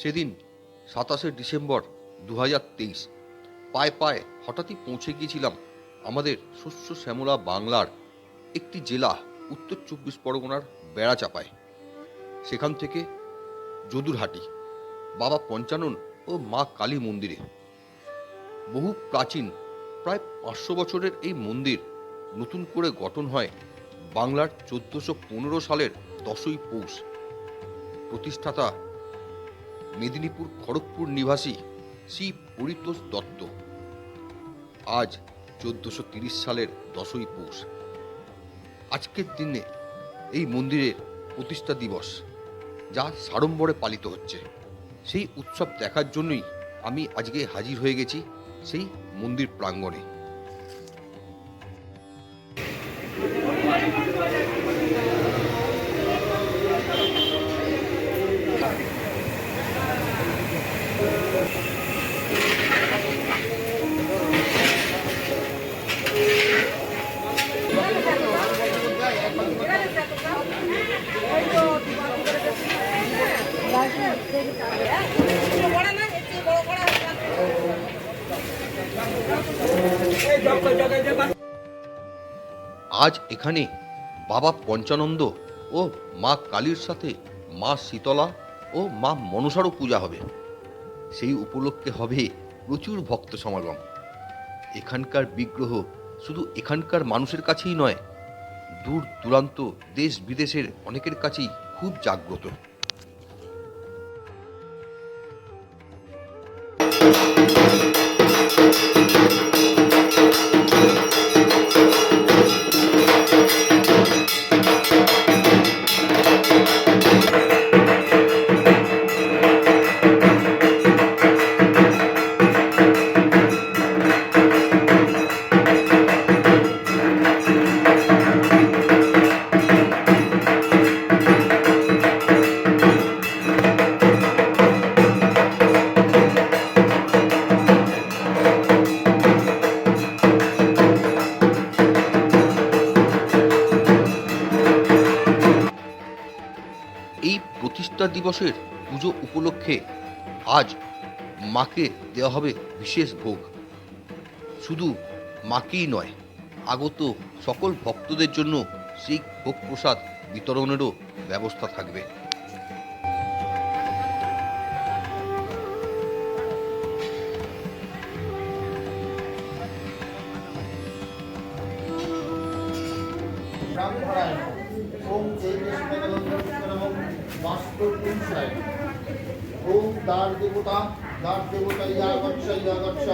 সেদিন সাতাশে ডিসেম্বর দু হাজার তেইশ, পায়ে পায়ে হঠাৎই পৌঁছে গিয়েছিলাম আমাদের শস্য শ্যামলা বাংলার একটি জেলা উত্তর চব্বিশ পরগনার বেড়াচাপায়। সেখান থেকে যদুরহাটি, বাবা পঞ্চানন ও মা কালী মন্দিরে। বহু প্রাচীন, প্রায় পাঁচশো বছরের এই মন্দির নতুন করে গঠন হয় বাংলার চোদ্দশো পনেরো সালের দশই পৌষ। প্রতিষ্ঠাতা মেদিনীপুর খড়গপুর নিবাসী শ্রী পরিতোষ দত্ত। আজ চোদ্দশো তিরিশ সালের দশই পৌষ। আজকের দিনে এই মন্দিরের প্রতিষ্ঠা দিবস, যা সাড়ম্বরে পালিত হচ্ছে। সেই উৎসব দেখার জন্যই আমি আজকে হাজির হয়ে গেছি সেই মন্দির প্রাঙ্গণে। আজ এখানে বাবা পঞ্চানন্দ ও মা কালীর সাথে মা শীতলা ও মা মনসারও পূজা হবে। সেই উপলক্ষে হবে প্রচুর ভক্ত সমাগম। এখানকার বিগ্রহ শুধু এখানকার মানুষের কাছেই নয় দূর দূরান্ত দেশ বিদেশের অনেকের কাছেই খুব জাগ্রত। প্রতিষ্ঠা দিবসের পুজো উপলক্ষে আজ মাকে দেওয়া হবে বিশেষ ভোগ। শুধু মাকেই নয়, আগত সকল ভক্তদের জন্য সেই ভোগ প্রসাদ বিতরণেরও ব্যবস্থা থাকবে। বাস্তুপুংসায় ওম দ্বার দেবতা দ্বার দেবতা ইয়া গচ্ছ ইয়া গচ্ছ,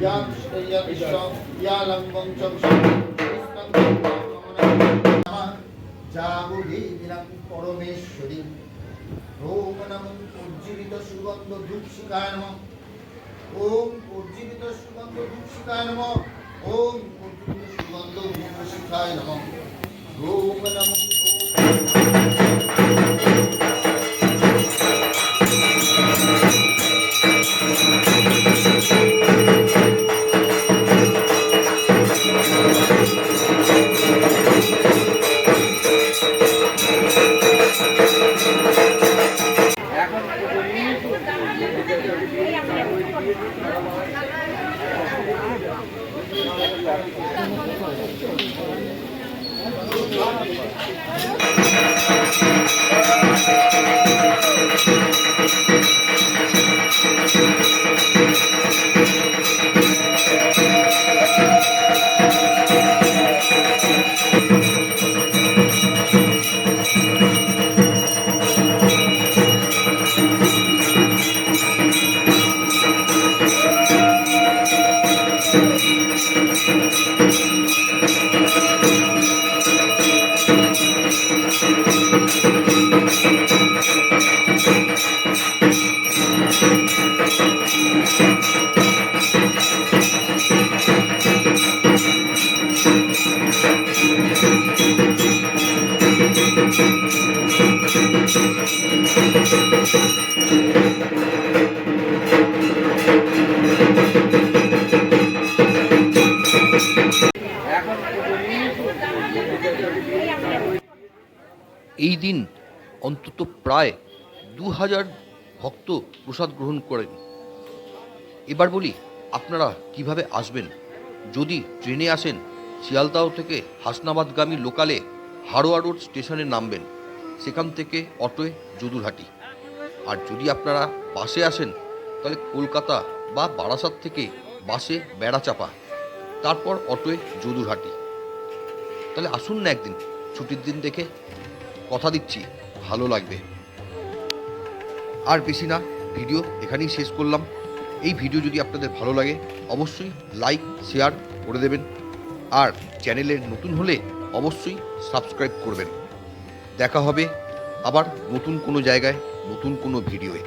ইয়া কৃষ্ণ ইয়া কৃষ্ণ, ইয়া লঙ্গং চ জাগুগীবিরাম পরমেশ্বরী। ওম নমঃ উজ্জীবিত সুগন্ধ ধূপশিখায় নমঃ। ওম উজ্জীবিত সুগন্ধ ধূপশিখায় নমঃ। ওম উজ্জীবিত সুগন্ধ ধূপশিখায় নমঃ। ওম নমঃ Thank you. এই দিন অন্তত প্রায় দু হাজার ভক্ত প্রসাদ গ্রহণ করেন। এবার বলি, আপনারা কীভাবে আসবেন? যদি ট্রেনে আসেন, শিয়ালদাহ থেকে হাসনাবাদগামী লোকালে হাড়োয়া রোড স্টেশনে নামবেন। সেখান থেকে অটোয় যদুরহাটি। আর যদি আপনারা বাসে আসেন, তাহলে কলকাতা বা বারাসাত থেকে বাসে বেড়াচাপা। তারপর অটোয় যদুরহাটি। তাহলে আসুন না একদিন, ছুটির দিন দেখে। কথা দিচ্ছি, ভালো লাগবে। আর বেশি না, ভিডিও এখানেই শেষ করলাম। এই ভিডিও যদি আপনাদের ভালো লাগে, অবশ্যই লাইক শেয়ার করে দেবেন। আর চ্যানেলের নতুন হলে অবশ্যই সাবস্ক্রাইব করবেন। দেখা হবে আবার নতুন কোনো জায়গায়, নতুন কোনো ভিডিওয়ে